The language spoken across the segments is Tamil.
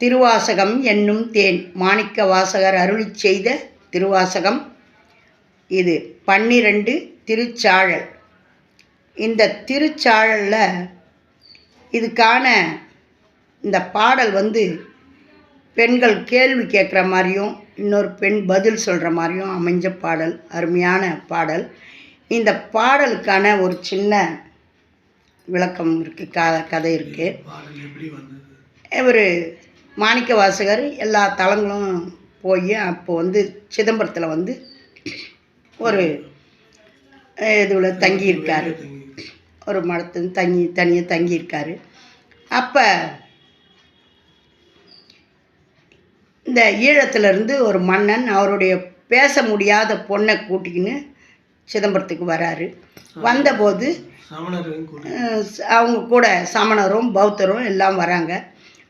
திருவாசகம் என்னும் தேன் மாணிக்க வாசகர் அருளிச் செய்த திருவாசகம் இது. பன்னிரண்டு திருச்சாழல். இந்த திருச்சாழலில் இதுக்கான இந்த பாடல் வந்து பெண்கள் கேள்வி கேட்குற மாதிரியும் இன்னொரு பெண் பதில் சொல்கிற மாதிரியும் அமைஞ்ச பாடல் அருமையான பாடல். இந்த பாடலுக்கான ஒரு சின்ன விளக்கம் இருக்குது க கதை இருக்குது இவர் மாணிக்க வாசகர் எல்லா தலங்களும் போய் அப்போ வந்து சிதம்பரத்தில் வந்து ஒரு இதில் தங்கியிருக்காரு. ஒரு மடத்து தங்கி தனியாக தங்கியிருக்காரு. அப்போ இந்த ஈழத்திலிருந்து ஒரு மன்னன் அவருடைய பேச முடியாத பொண்ணை கூட்டிக்கின்னு சிதம்பரத்துக்கு வராரு. வந்தபோது அவங்க கூட சமணரும் பௌத்தரும் எல்லாம் வராங்க.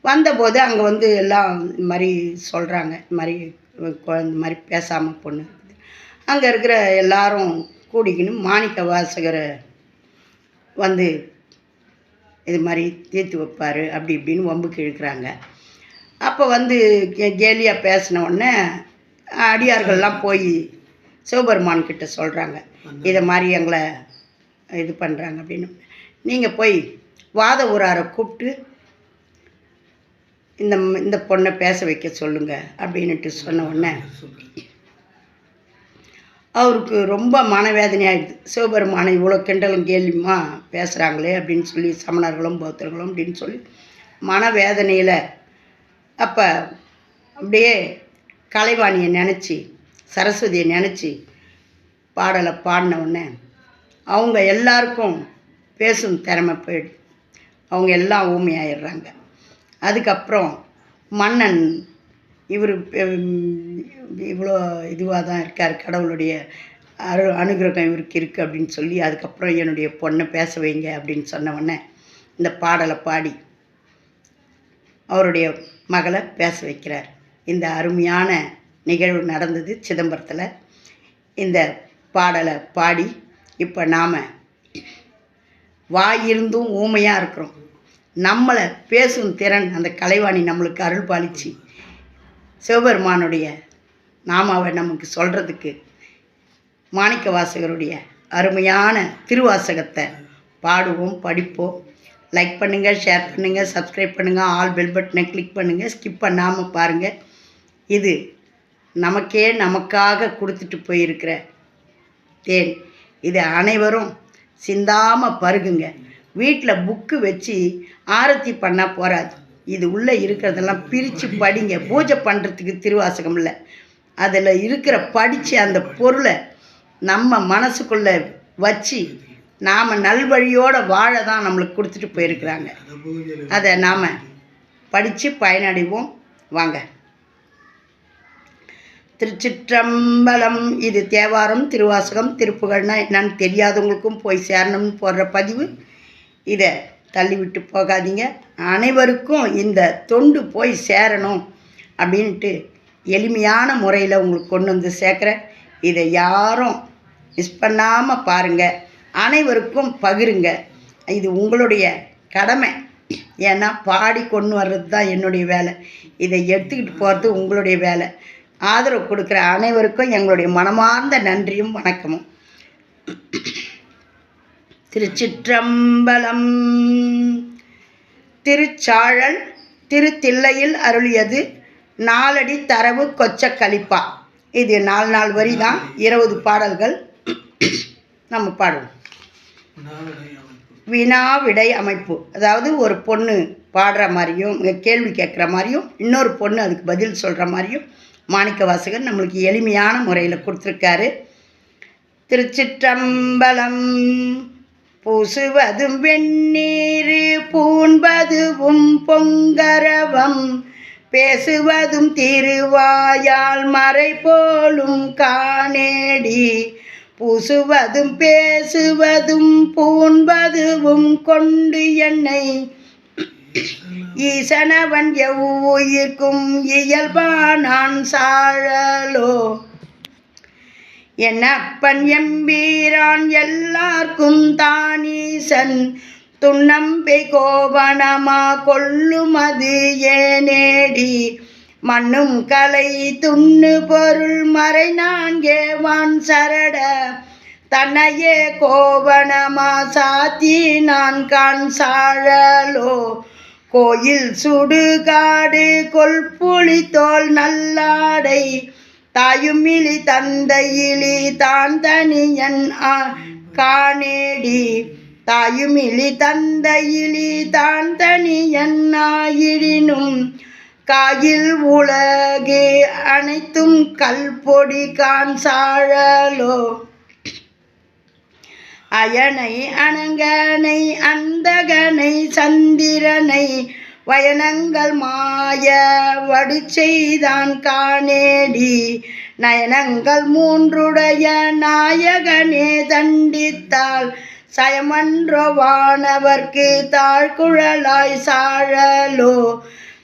வந்தபோது அங்கே வந்து எல்லாம் இந்த மாதிரி சொல்கிறாங்க இந்த மாதிரி குழந்த இந்த மாதிரி பேசாமல் பொண்ணு. அங்கே இருக்கிற எல்லாரும் கூடிக்கின்னு மாணிக்க வாசகரை வந்து இது மாதிரி தீர்த்து வைப்பார். அப்படி இப்படின்னு வம்புக்கு இழுக்கிறாங்க அப்போ வந்து கே- கேலியா பேசின உடனே அடியார்கள்லாம் போய் சிவபெருமான் கிட்ட சொல்கிறாங்க இதை மாதிரி எங்களை இது பண்ணுறாங்க அப்படின்னு. நீங்கள் போய் வாத ஊராரை கூப்பிட்டு இந்த இந்த பொண்ணை பேச வைக்க சொல்லுங்க அப்படின்ட்டு சொன்ன உடனே அவருக்கு ரொம்ப மனவேதனையாகிடுது சிவபெருமானை இவ்வளோ கிண்டலும் கேள்வியுமா பேசுகிறாங்களே அப்படின்னு சொல்லி சமணர்களும் பௌத்தர்களும் அப்படின்னு சொல்லி மனவேதனையில் அப்போ அப்படியே கலைவாணியை நினச்சி சரஸ்வதியை நினச்சி பாடலை பாடின உடனே அவங்க எல்லாருக்கும் பேசும் திறமை போயிடுது. அவங்க எல்லாம் ஊமையாயிடுறாங்க. அதுக்கப்புறம் மன்னன் இவர் இவ்வளோ இதுவாக தான் இருக்கார் கடவுளுடைய அரு அனுகிரகம் இவருக்கு இருக்குது அப்படின்னு சொல்லி அதுக்கப்புறம் என்னுடைய பொண்ணை பேச வைங்க அப்படின்னு சொன்ன இந்த பாடலை பாடி அவருடைய மகளை பேச வைக்கிறார். இந்த அருமையான நிகழ்வு நடந்தது சிதம்பரத்தில். இந்த பாடலை பாடி இப்போ நாம் வாயிருந்தும் ஊமையாக இருக்கிறோம். நம்மளை பேசும் திறன் அந்த கலைவாணி நம்மளுக்கு அருள் பாலிச்சு. சிவபெருமானுடைய நாமாவை நமக்கு சொல்கிறதுக்கு மாணிக்க வாசகருடைய அருமையான திருவாசகத்தை பாடுவோம் படிப்போம். லைக் பண்ணுங்கள் ஷேர் பண்ணுங்கள் சப்ஸ்கிரைப் பண்ணுங்கள் ஆல் பெல் பட்டனை கிளிக் பண்ணுங்கள் ஸ்கிப் பண்ணாமல் பாருங்கள் இது நமக்கே நமக்காக கொடுத்துட்டு போயிருக்கிற தேன். இதை அனைவரும் சிந்தாமல் பருகுங்க. வீட்டில் புக்கு வச்சு ஆரத்தி பண்ணால் போகாது இது உள்ளே இருக்கிறதெல்லாம் பிரித்து படிங்க. பூஜை பண்ணுறதுக்கு திருவாசகம் இல்லை. அதில் இருக்கிற படித்து அந்த பொருளை நம்ம மனசுக்குள்ளே வச்சு நாம் நல்வழியோடு வாழ தான் நம்மளுக்கு கொடுத்துட்டு போயிருக்கிறாங்க. அதை நாம் படித்து பயனடைவோம். வாங்க. திருச்சிற்றம்பலம் இது தேவாரம் திருவாசகம் திருப்புகழ்னா என்னன்னு தெரியாதவங்களுக்கும் போய் சேரணும்னு போடுற பதிவு. இதை தள்ளிவிட்டு போகாதீங்க. அனைவருக்கும் இந்த தொண்டு போய் சேரணும் அப்படின்ட்டு எளிமையான முறையில் உங்களுக்கு கொண்டு வந்து சேர்க்குறேன். இதை யாரும் மிஸ் பண்ணாமல் பாருங்கள் அனைவருக்கும் பகிருங்க. இது உங்களுடைய கடமை. ஏன்னா பாடி கொண்டு வர்றது தான் என்னுடைய வேலை. இதை எடுத்துக்கிட்டு போகிறது உங்களுடைய வேலை. ஆதரவு கொடுக்குற அனைவருக்கும் எங்களுடைய மனமார்ந்த நன்றியும் வணக்கமும். திருச்சிற்றம்பலம். திருச்சாழல் திருத்தில்லையில் அருளியது நாலடி தரவு கொச்ச கலிப்பா இது நாலு நாள் வரி தான் இருபது பாடல்கள். நம்ம பாடுவோம் வினா விடை அமைப்பு. அதாவது ஒரு பொண்ணு பாடுற மாதிரியும் கேள்வி கேட்குற மாதிரியும் இன்னொரு பொண்ணு அதுக்கு பதில் சொல்கிற மாதிரியும் மாணிக்க வாசகர் நம்மளுக்கு எளிமையான முறையில் கொடுத்துருக்காரு. திருச்சிற்றம்பலம். பூசுவதும் வெந்நீர் பூண்பதுவும் பொங்கரவம். பேசுவதும் திருவாயால் மறை போலும் காணேடி. பூசுவதும் பேசுவதும் பூண்பதுவும் கொண்டு என்னை ஈசனவன் எவ்வுயிர்க்கும் இயல்பானான் சாழலோ. என்னப்பன் எம்பீரான் எல்லார்க்கும் தானீசன். துண்ணம்பை கோவணமா கொல்லுமது ஏனேடி. மண்ணும் கலை துண்ணு பொருள் மறை நான்கே வான் சரட. தன்னையே கோவணமா சாத்தி நான் கான் சாழலோ. கோயில் சுடுகாடு கொல்புளி தோல் நல்லாடை. தாயுமிலி தந்தையிலி தான் தனியன் ஆ காணேடி. தாயுமிலி தந்தையிலி தான் தனியன் ஆயிடினும் காயில் உலகே அனைத்தும் கல்பொடி கான்சாழலோ அயனை அனங்கனை அந்தகனை சந்திரனை வயனங்கள் மாய வடு செய்தான் காணேடி. நயனங்கள் மூன்றுடைய நாயகனே தண்டித்தால் சயமன்றோ வானவர்க்கு தாழ்குழலாய் சாழலோ.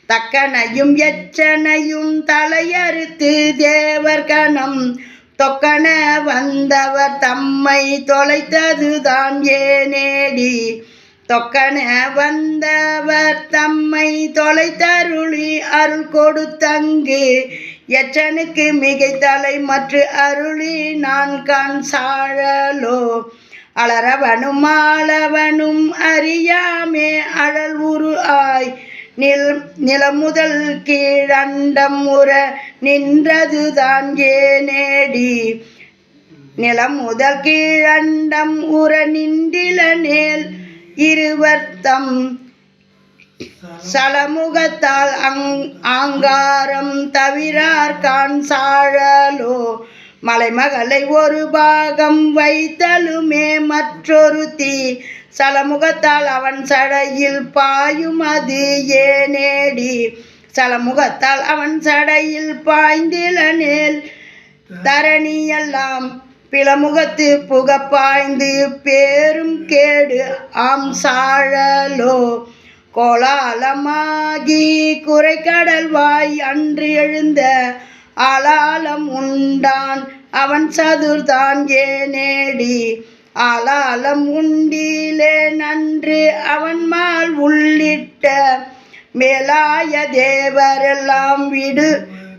தக்கனையும் எச்சனையும் தலையறுத்து தேவர்கணம் தொக்கன வந்தவர் தம்மை தொலைத்ததுதான் ஏனேடி. தொக்கன வந்தவர் தம்மை தொலைத்தருளி அருள் கொடுத்தங்கு. எச்சனுக்கு தலை மற்ற அருளி நான் கண் சாழலோ. அலறவனும் ஆளவனும் அறியாமே அழல் உரு ஆய். நில் நிலமுதல் கீழண்டம் உற நின்றதுதான் ஏனேடி. நிலம் முதல் கீழண்டம் உற நின்றில நேல் இருவர்த்தம். சலமுகத்தால் அங் ஆங்காரம் தவிரார் கான் சாழலோ. மலைமகளை ஒரு பாகம் வைத்தலுமே மற்றொரு தீ சலமுகத்தால் அவன் சடையில் பாயும் அது ஏனேடி. சலமுகத்தால் அவன் சடையில் பாய்ந்திலனேல் தரணியெல்லாம் பிளமுகத்து புகப்பாய்ந்து பேரும் கேடு ஆம் சாழலோ கோலாலமாகி குறைக்கடல் வாய் அன்று எழுந்த ஆலாலம் உண்டான். அவன் சதுர்தான் ஏனேடி ஆலாலம் உண்டிலே நன்று அவன் மால் உள்ளிட்ட மேலாய தேவரெல்லாம் விடு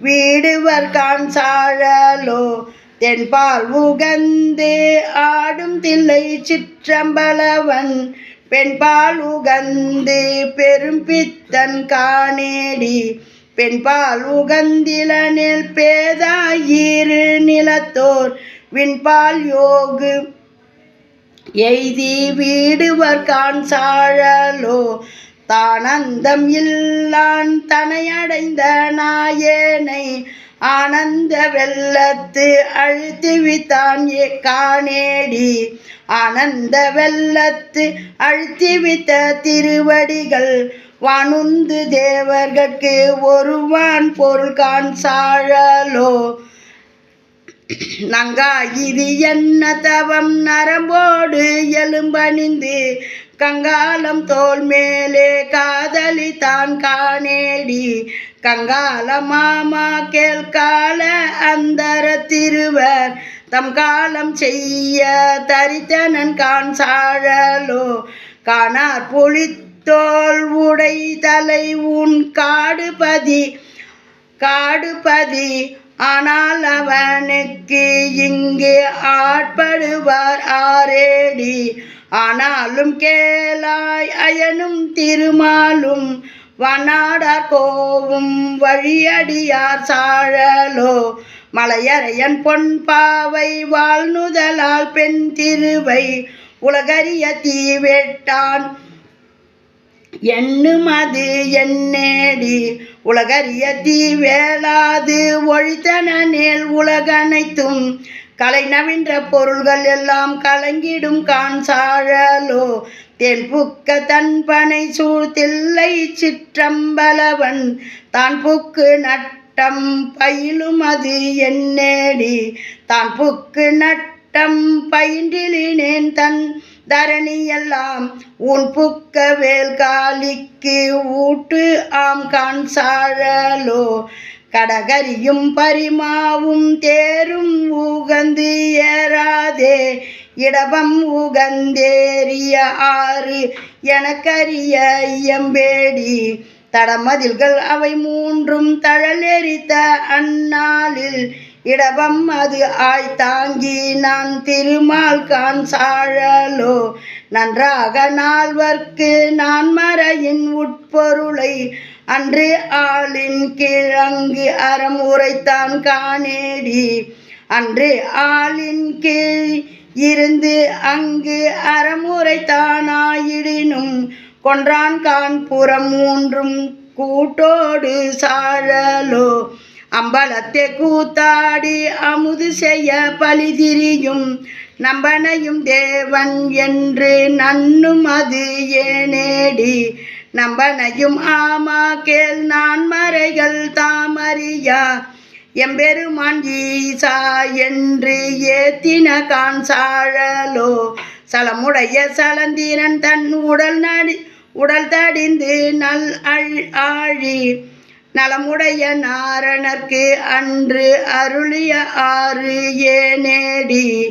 வீடுவர் கான் சாழலோ தென்பால் உகந்து ஆடும் தில்லை சிற்றம்பலவன். பெண்பால் உகந்து பெரும் பித்தன் காணேடி. பெண்பால் உகந்திலனில் பேதாயிரு நிலத்தோர். விண்பால் யோகு எய்தி வீடுவர் கான் சாழலோ. தானந்தம் இல்லான் தனையடைந்த நாயேனை. ஆனந்த வெள்ளத்து அழுத்திவித்தான் ஏ காணேடி. ஆனந்த வெள்ளத்து அழுத்திவித்த திருவடிகள் வானுந்து தேவர்கட்கு ஒருவான் பொருள் கான் சாழலோ. நங்கா இது என்ன தவம்? நரம்போடு எலும்பணிந்து கங்காலம் தோல் மேலே காதலி தான் காணேடி. கங்கால மாமா கேள்கால அந்தர திருவர். தம் காலம் செய்ய தரித்தனன் கான் சாழலோ. காணார் புலித்தோல் உடை தலை உன் காடுபதி. காடுபதி ஆனால் அவனுக்கு இங்கு ஆட்படுவார் ஆரேடி. ஆனாலும் கேளாய் அயனும் திருமாலும் வனாடார் கோவும் வழியடியார் சாழலோ மலையறையன் பொன் பாவை வாழ்நுதலால் பெண் திருவை உலகறிய தீவெட்டான். எண்ணும் அது என்னேடி உலகறிய தீ வேளாது ஒழித்தன நேல் உலகனைத்தும் கலை நவின்ற பொருள்கள் எல்லாம் கலங்கிடும் கான் சாழலோ. புக்க தன்பனை சூழ்த்தில்லை சிற்றம்பலவன். தான் புக்கு நட்டம் பயிலும் அது என்னேடி தான் புக்கு நட்டம் பயின்றிலினேன் தன் தரணி எல்லாம். உன் புக்க வேல் காலிக்கு ஊட்டு ஆம் கான்சாழலோ கடகரியும் பரிமாவும் தேரும் உகந்து ஏறாதே. இடபம் உகந்தேறிய ஆறு எனக்கரிய ஐயம்பேடி. தடமதில்கள் அவை மூன்றும் தழலெரித்த அந்நாளில். இடபம் அது ஆய் தாங்கி நான் திருமால் கான் சாழலோ. நன்றாக நால்வர்க்கு நான் மறையின் உட்பொருளை அன்று ஆளின் கிழங்கு அறம் உரைத்தான் காணேடி. அன்று ஆளின் கீழ் இருந்து அங்கு அறமுறைத்தானாயிடினும் கொன்றான் கான்புறம் மூன்றும் கூட்டோடு சாழலோ. அம்பலத்தை கூத்தாடி அமுது செய்ய பழிதிரியும் நம்பனையும் தேவன் என்று நன்னும் அது ஏனேடி. நம்பனையும் ஆமா கேள் நான் மறைகள் தாமறியா? எம்பெருமான் ஈசா என்று ஏத்தின கான் சாழலோ? சலமுடைய சலந்தீரன் தன் உடல் நடி உடல் தடிந்து நல் அழ் ஆழி. நலமுடைய நாரணர்க்கு அன்று அருளிய ஆறு ஏனேடி?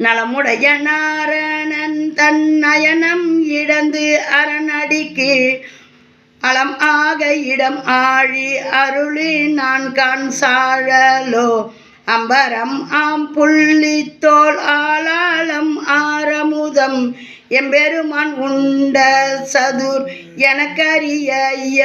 நலமுடைய நாரணன் தன் நயனம் இழந்து அரணடிக்கு. அலம் ஆக இடம் ஆழி அருளி நான் கான் சாழலோ. அம்பரம் ஆம் புள்ளி தோல் ஆளாளம் ஆரமுதம். எம்பெருமான் உண்ட சதுர் எனக்கரிய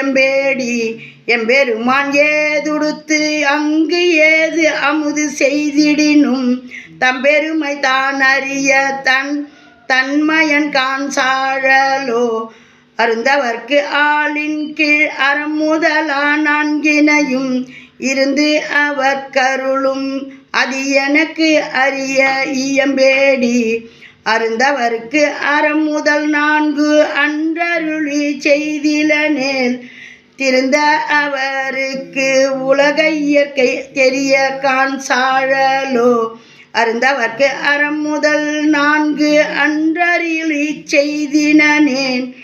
எம்பேடி எம்பெருமான் ஏதுடுத்து அங்கு ஏது அமுது செய்திடினும். தம்பெருமை தான் அறிய தன் தன்மயன் கான் சாழலோ. அருந்தவர்க்கு ஆளின் கீழ் அறம் முதலா நான்கினையும் இருந்து அவர் கருளும். அது எனக்கு அறிய இயம்பேடி. அருந்தவர்க்கு அறம் முதல் நான்கு அன்றருளி செய்திலனேல் திருந்த அவருக்கு உலக இயற்கை தெரிய கான் சாழலோ. அருந்தவர்க்கு அறம் முதல் நான்கு அன்றரில் இச்செய்தினேன்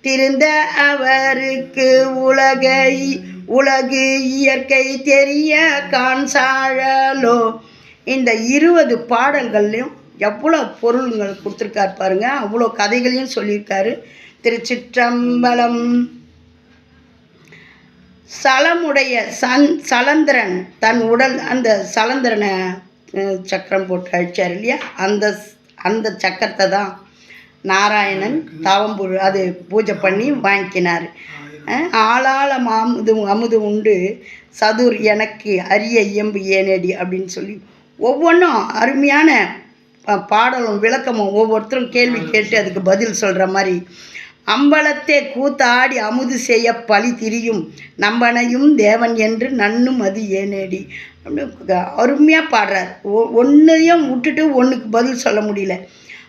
திருந்த அவருக்கு உலகை உலகு இயற்கை தெரிய கான் சாழலோ. இந்த இருபது பாடல்கள்லையும் எவ்வளோ பொருள்கள் கொடுத்துருக்காரு பாருங்க. அவ்வளோ கதைகளையும் சொல்லியிருக்காரு. திருச்சிற்றம்பலம். சலமுடைய சன் சலந்திரன் தன் உடல் அந்த சலந்திரனை சக்கரம் போட்டு அழிச்சார் இல்லையா அந்த அந்த சக்கரத்தை தான் நாராயணன் தவம்பு அது பூஜை பண்ணி வாங்கிக்கினார் அஹ், ஆளாளம் அமுது அமுது உண்டு. சதுர் எனக்கு அரிய இயம்பு ஏனேடி அப்படின்னு சொல்லி ஒவ்வொன்றும் அருமையான பாடலும் விளக்கமும் ஒவ்வொருத்தரும் கேள்வி கேட்டு அதுக்கு பதில் சொல்கிற மாதிரி அம்பலத்தே கூத்தாடி அமுது செய்ய பழி திரியும். நம்பனையும் தேவன் என்று நன்னும் அது ஏனேடி? அப்படின்னு அருமையாக பாடுறார். ஒ ஒன்றையும் விட்டுட்டு ஒன்றுக்கு பதில் சொல்ல முடியல.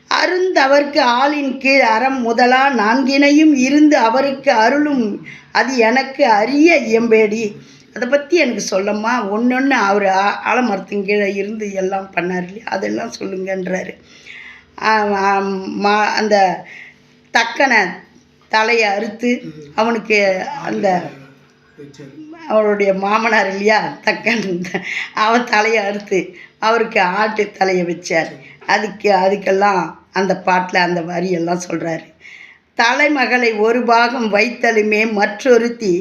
அருந்தவர்க்கு ஆளின் கீழ் அறம் முதலா நான்கினையும் இருந்து அவருக்கு அருளும். அது எனக்கு அரிய இயம்பேடி. அதை பற்றி எனக்கு சொல்லம்மா. ஒன்று ஒன்று அவர் ஆலமரத்தின் கீழே இருந்து எல்லாம் பண்ணார் இல்லையா? அதெல்லாம் சொல்லுங்கன்றாரு. மா- அந்த தக்கனை தலையை அறுத்து அவனுக்கு அந்த அவருடைய மாமனார் இல்லையா தக்கன் அவன் தலையை அறுத்து அவருக்கு ஆட்டு தலையை வச்சார். அதுக்கு அதுக்கெல்லாம் அந்த பாட்டில் அந்த வரியெல்லாம் சொல்கிறாரு தலைமகளை ஒரு பாகம் வைத்தலுமே மற்றொருத்தி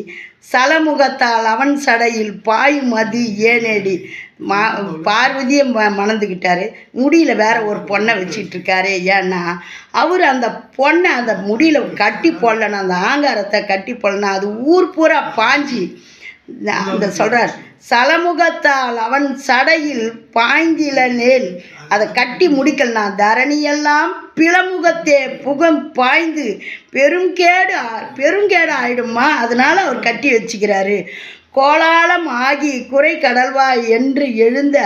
சலமுகத்தால் அவன் சடையில் பாயும் அது ஏனேடி. மா பார்வதியை ம மணந்துக்கிட்டாரு முடியில் வேற ஒரு பொண்ணை வச்சிட்டு இருக்காரு ஏன்னா அவர் அந்த பொண்ணை அந்த முடியில் கட்டி போடலன்னா அந்த ஆங்காரத்தை கட்டி போடலன்னா அது ஊர் பூரா பாஞ்சி. அந்த சொல்கிறார் சலமுகத்தால் அவன் சடையில் பாய்ந்தில நேல் அதை கட்டி முடிக்கலனா தரணியெல்லாம் பிளமுகத்தே புகம் பாய்ந்து. பெருங்கேடு ஆ- பெருங்கேடு ஆயிடுமா அதனால அவர் கட்டி வச்சுக்கிறாரு. கோலாலம் ஆகி குறை கடல்வாய் என்று எழுந்த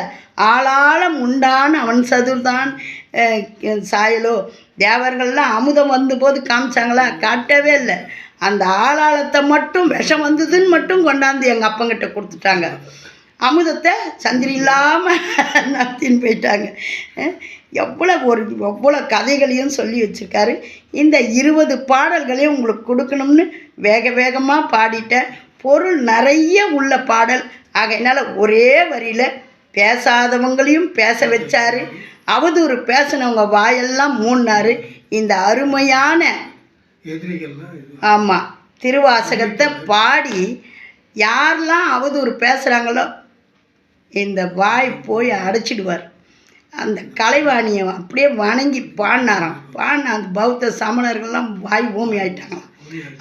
ஆளாளம் உண்டான் அவன் சதுர்தான். சாயலோ தேவர்கள்லாம் அமுதம் வந்தபோது காமிச்சாங்களா? காட்டவே இல்லை. அந்த ஆளாளத்தை மட்டும் விஷம் வந்ததுன்னு மட்டும் கொண்டாந்து எங்கள் அப்பங்கிட்ட கொடுத்துட்டாங்க. அமுதத்தை சந்திரி இல்லாமல் நடத்தின்னு போயிட்டாங்க. எவ்வளோ ஒரு எவ்வளோ கதைகளையும் சொல்லி வச்சுருக்காரு. இந்த இருபது பாடல்களையும் உங்களுக்கு கொடுக்கணும்னு வேக வேகமாக பாடிட்டேன். பொருள் நிறைய உள்ள பாடல். ஆகையினால ஒரே வரியில் பேசாதவங்களையும் பேச வச்சாரு. அவதூறு பேசினவங்க வாயெல்லாம் மூடினாரு. இந்த அருமையான ஆமாம் திருவாசகத்தை பாடி யாரெல்லாம் அவதூறு பேசுகிறாங்களோ இந்த வாய் போய் அடைச்சிடுவார். அந்த கலைவாணியை அப்படியே வணங்கி பாடினாராம். பாடின அந்த பௌத்த சமணர்கள்லாம் வாய் பூமி ஆயிட்டாங்களாம்.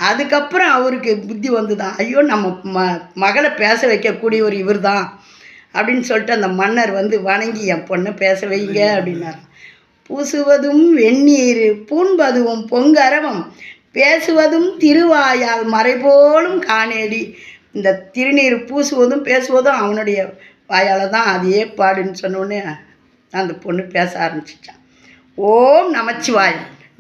அதுக்கப்புறம் அவருக்கு புத்தி வந்துதான் ஐயோ நம்ம ம மகளை பேச வைக்கக்கூடியவர் இவர் தான் அப்படின்னு சொல்லிட்டு அந்த மன்னர் வந்து வணங்கி என் பொண்ணை பேச வைங்க அப்படின்னார். பூசுவதும் வெந்நீர் பூண்பதுவும் பொங்கரவம் பேசுவதும் திருவாயால் மறைபோலும் காணேடி. இந்த திருநீர் பூசுவதும் பேசுவதும் அவனுடைய வாயால் தான் அதே பாடுன்னு சொன்னோடனே அந்த பொண்ணு பேச ஆரம்பிச்சிட்டான் ஓம் நமச்சிவாயம்.